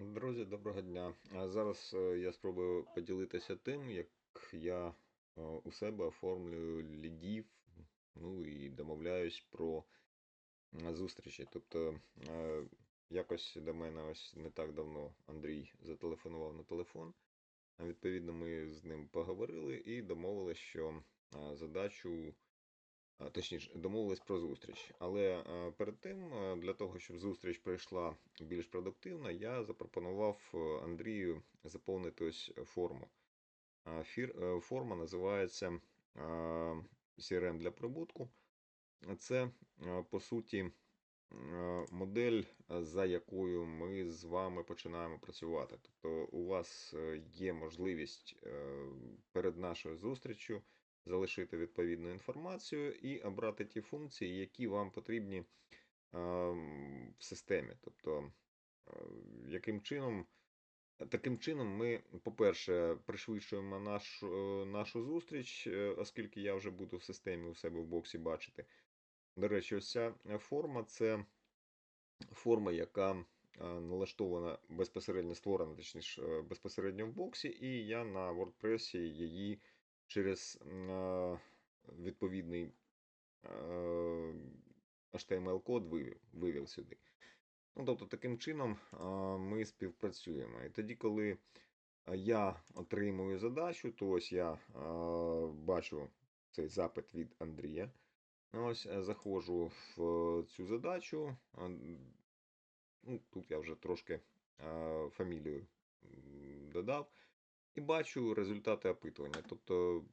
Друзі, доброго дня. Зараз е, я спробую поділитися тим, як я е, у себе оформлюю лідів, ну і домовляюсь про зустрічі. Тобто, е, якось до мене ось не так давно Андрій зателефонував на телефон. Відповідно, ми з ним поговорили і домовилися, що задачу. А, Точніше, домовились про зустріч. Але е, перед тим, е, для того, щоб зустріч пройшла більш продуктивно, я запропонував е, Андрію заповнити ось форму. Е, форма називається е, CRM для прибутку. Це, е, по суті, е, модель, е, за якою ми з вами починаємо працювати. Тобто, у вас е, є можливість е, перед нашою зустрічю залишити відповідну інформацію і обрати ті функції, які вам потрібні в системі. Тобто, е, яким чином. Таким чином, ми, по-перше, пришвидшуємо нашу, нашу зустріч, е, оскільки я вже буду в системі у себе в боксі бачити. До речі, ось ця форма це форма, яка е, налаштована безпосередньо створена, точніше, е, безпосередньо в боксі, і я на WordPress її через відповідний HTML-код вивів, сюди. Ну, тобто, таким чином ми співпрацюємо. І тоді, коли я отримую задачу, то ось я бачу цей запит від Андрія. Ось е, заходжу в цю задачу. Ну, тут я вже трошки фамілію додав. І бачу результати опитування. Тобто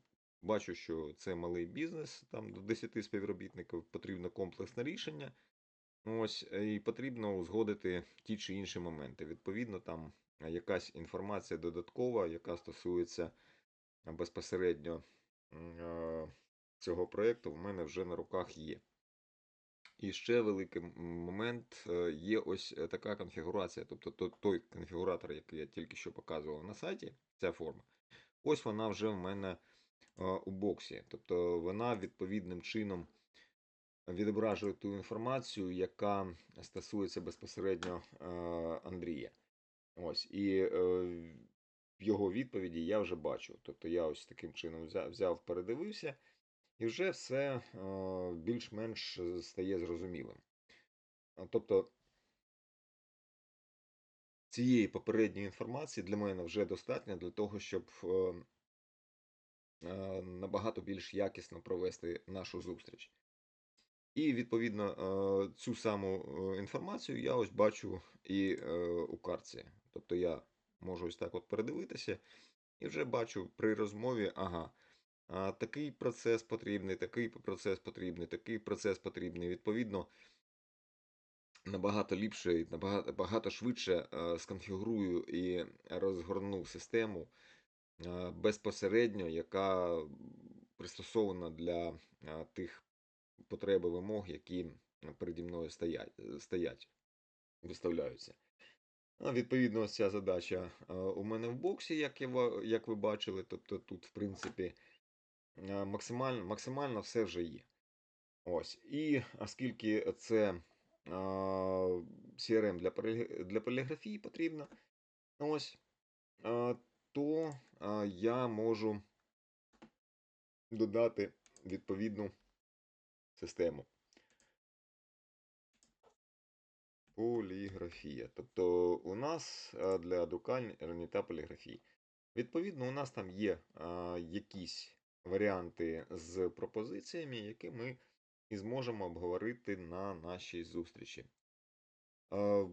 бачу, що це малий бізнес, там до 10 співробітників потрібно комплексне рішення. Ось, е, і потрібно узгодити ті чи інші моменти. Відповідно, там е, якась інформація додаткова, яка стосується е, безпосередньо цього проєкту, в мене вже на руках є. І ще великий момент е, є ось е, така конфігурація. Тобто той конфігуратор, який я тільки що показував на сайті, ця форма, ось вона вже в мене е, у боксі. Тобто вона відповідним чином відображує ту інформацію, яка стосується безпосередньо Андрія. Ось, і в його відповіді я вже бачу. Тобто я ось таким чином взяв передивився, і вже все е, більш-менш стає зрозумілим. Тобто цієї попередньої інформації для мене вже достатньо для того, щоб е, е, набагато більш якісно провести нашу зустріч. І відповідно е, цю саму е, інформацію я ось бачу і е, у картці. Тобто я можу ось так от передивитися і вже бачу при розмові, ага, а, такий процес потрібний, такий процес потрібний, такий процес потрібний. Відповідно, набагато ліпше і набагато багато швидше е, сконфігурую і розгорну систему е, безпосередньо, яка пристосована для е, тих потреб і вимог, які переді мною стоять, стоять виставляються. Відповідно, ця задача е, у мене в боксі, як, я, як ви бачили. Тобто тут, в принципі, е, максимально, максимально все вже є. Ось. І оскільки це CRM для, для поліграфії потрібно, ось, то я можу додати відповідну систему. Поліграфія. Тобто у нас для друкарні та поліграфії. Відповідно, у нас там є якісь варіанти з пропозиціями, які ми і зможемо обговорити на нашій зустрічі. Е,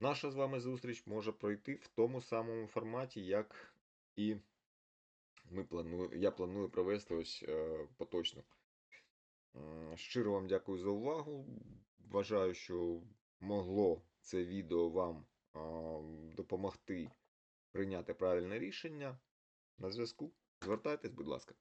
наша з вами зустріч може пройти в тому самому форматі, як і ми планую, я планую провести ось е, поточно. Щиро вам дякую за увагу. Вважаю, що могло це відео вам допомогти прийняти правильне рішення. На зв'язку. Звертайтесь, будь ласка.